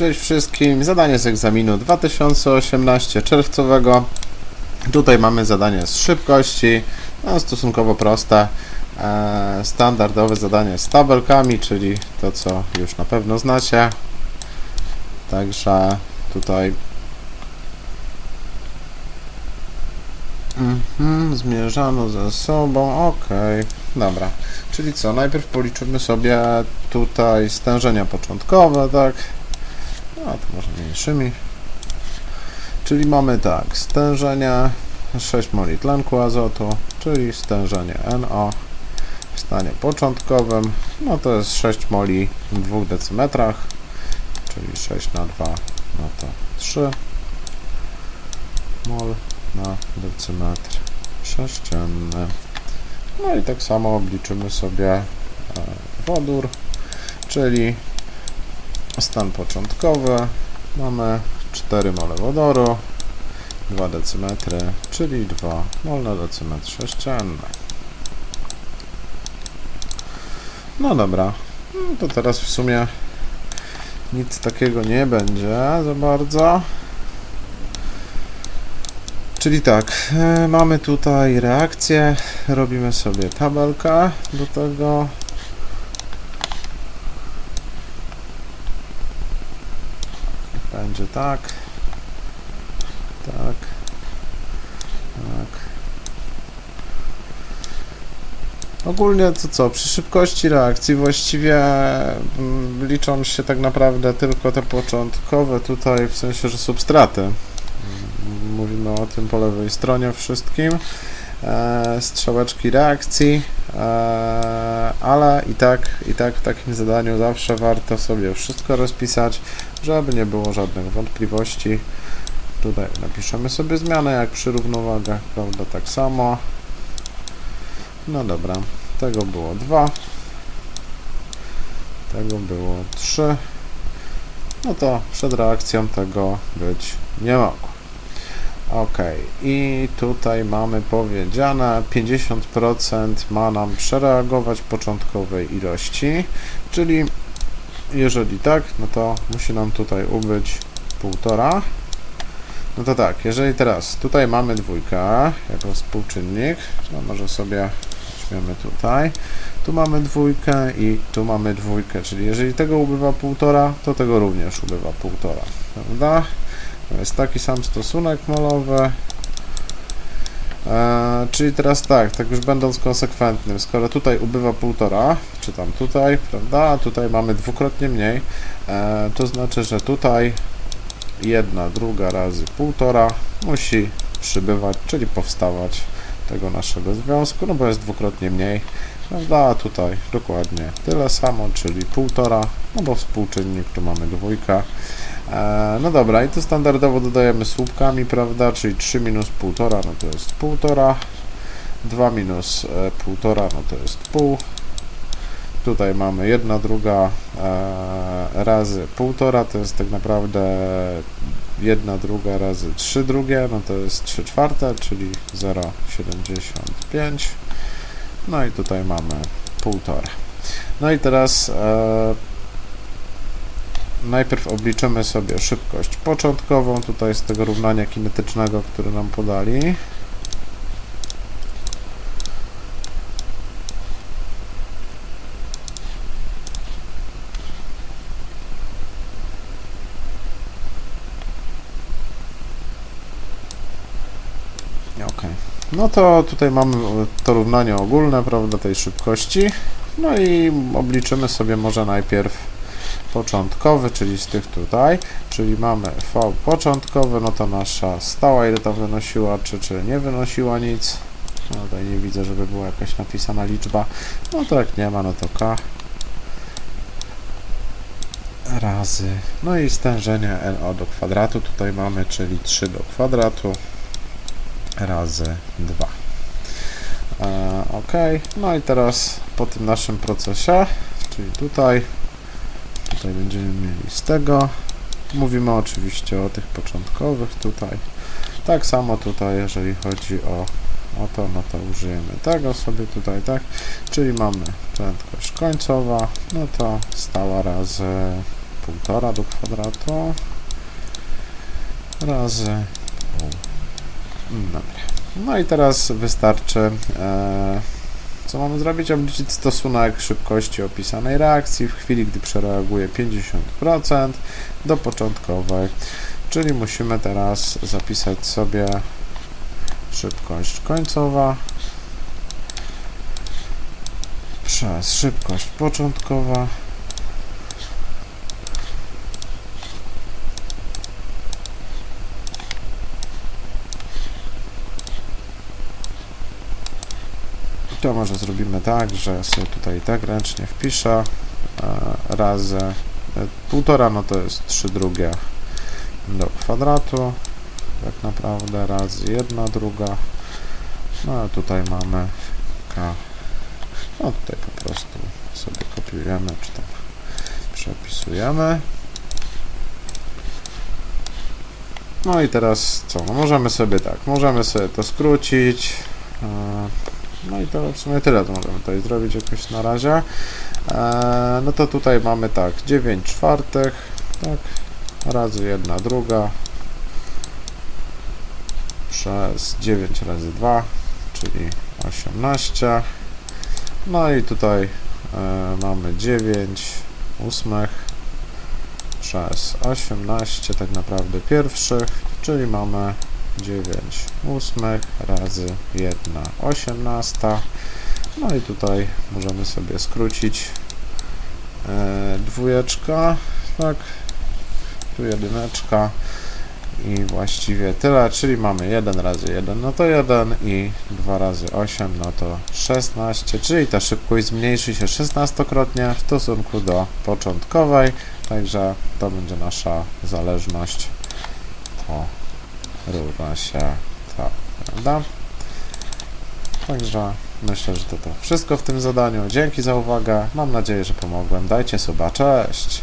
Cześć wszystkim, zadanie z egzaminu 2018 czerwcowego. Tutaj mamy zadanie z szybkości, no, stosunkowo proste. E, standardowe zadanie z tabelkami, czyli to co już na pewno znacie. Także tutaj Mhm, zmierzano ze sobą, okej, dobra. Czyli co, najpierw policzymy sobie tutaj stężenia początkowe, tak? A to może mniejszymi. Czyli mamy tak, stężenie 6 moli tlenku azotu, czyli stężenie NO w stanie początkowym, no to jest 6 moli w 2 decymetrach, czyli 6 na 2, no to 3 mol na decymetr sześcienny. No i tak samo obliczymy sobie e, wodór, czyli stan początkowy. Mamy 4 mole wodoru, 2 decymetry, czyli 2 mol na decymetr sześcienny. No dobra, no to teraz w sumie nic takiego nie będzie za bardzo. Czyli tak, e, mamy tutaj reakcję, robimy sobie tabelkę do tego. Będzie tak, tak, tak. Ogólnie to co, przy szybkości reakcji właściwie mm, liczą się tak naprawdę tylko te początkowe tutaj, w sensie, że substraty mówimy o tym po lewej stronie wszystkim. E, strzałeczki reakcji, e, ale i tak, i tak w takim zadaniu zawsze warto sobie wszystko rozpisać, żeby nie było żadnych wątpliwości. Tutaj napiszemy sobie zmianę, jak przy równowagach, prawda, tak samo. No dobra, tego było 2, tego było 3. No to przed reakcją tego być nie mogło. Ok, i tutaj mamy powiedziane 50% ma nam przereagować początkowej ilości, czyli jeżeli tak, no to musi nam tutaj ubyć półtora. No to tak, jeżeli teraz tutaj mamy dwójkę jako współczynnik, to może sobie weźmiemy tutaj, tu mamy dwójkę i tu mamy dwójkę, czyli jeżeli tego ubywa półtora, to tego również ubywa półtora, prawda? To jest taki sam stosunek molowy. E, czyli teraz tak, tak już będąc konsekwentnym, skoro tutaj ubywa półtora, czy tam tutaj, prawda, a tutaj mamy dwukrotnie mniej, e, to znaczy, że tutaj jedna druga razy półtora musi przybywać, czyli powstawać tego naszego związku, no bo jest dwukrotnie mniej, prawda, a tutaj dokładnie tyle samo, czyli półtora, no bo współczynnik tu mamy dwójka, no dobra, i to standardowo dodajemy słupkami, prawda, czyli 3 minus 1,5, no to jest 1,5, 2 minus 1,5, no to jest pół. Tutaj mamy 1 druga e, razy 1,5, to jest tak naprawdę 1 druga razy 3 drugie, no to jest 3 czwarte, czyli 0,75. No i tutaj mamy 1,5. No i teraz e, najpierw obliczymy sobie szybkość początkową, tutaj z tego równania kinetycznego, które nam podali. Ok. No to tutaj mamy to równanie ogólne, prawda, tej szybkości. No i obliczymy sobie może najpierw początkowy, czyli z tych tutaj, czyli mamy V początkowy, no to nasza stała, ile tam wynosiła, czy, czy nie wynosiła nic. No tutaj nie widzę, żeby była jakaś napisana liczba. No to jak nie ma, no to K razy, no i stężenie NO do kwadratu tutaj mamy, czyli 3 do kwadratu razy 2. E, ok, no i teraz po tym naszym procesie, czyli tutaj Tutaj będziemy mieli z tego. Mówimy oczywiście o tych początkowych tutaj. Tak samo tutaj, jeżeli chodzi o, o to, no to użyjemy tego sobie tutaj, tak? Czyli mamy prędkość końcowa, no to stała razy 1,5 do kwadratu razy pół. Dobra. No i teraz wystarczy, e, co mamy zrobić? Obliczyć stosunek szybkości opisanej reakcji w chwili, gdy przereaguje 50% do początkowej. Czyli musimy teraz zapisać sobie szybkość końcowa przez szybkość początkowa To może zrobimy tak, że sobie tutaj tak ręcznie wpiszę e, razy e, półtora, no to jest 3 drugie do kwadratu. Tak naprawdę razy jedna druga. No a tutaj mamy k. No tutaj po prostu sobie kopiujemy czy tam przepisujemy. No i teraz co, no możemy sobie tak, możemy sobie to skrócić. E, no i to w sumie tyle, to możemy tutaj zrobić jakoś na razie. E, no to tutaj mamy tak, 9 czwartych, tak, razy 1 druga przez 9 razy 2, czyli 18. No i tutaj e, mamy 9 ósmych przez 18 tak naprawdę pierwszych, czyli mamy 9 ósmych razy 1 osiemnasta. No i tutaj możemy sobie skrócić e, dwójeczka, tak, tu jedyneczka i właściwie tyle, czyli mamy 1 razy 1, no to 1 i 2 razy 8, no to 16, czyli ta szybkość zmniejszy się 16-krotnie w stosunku do początkowej, także to będzie nasza zależność. To równa się to, prawda? Także myślę, że to to wszystko w tym zadaniu. Dzięki za uwagę. Mam nadzieję, że pomogłem. Dajcie suba. Cześć!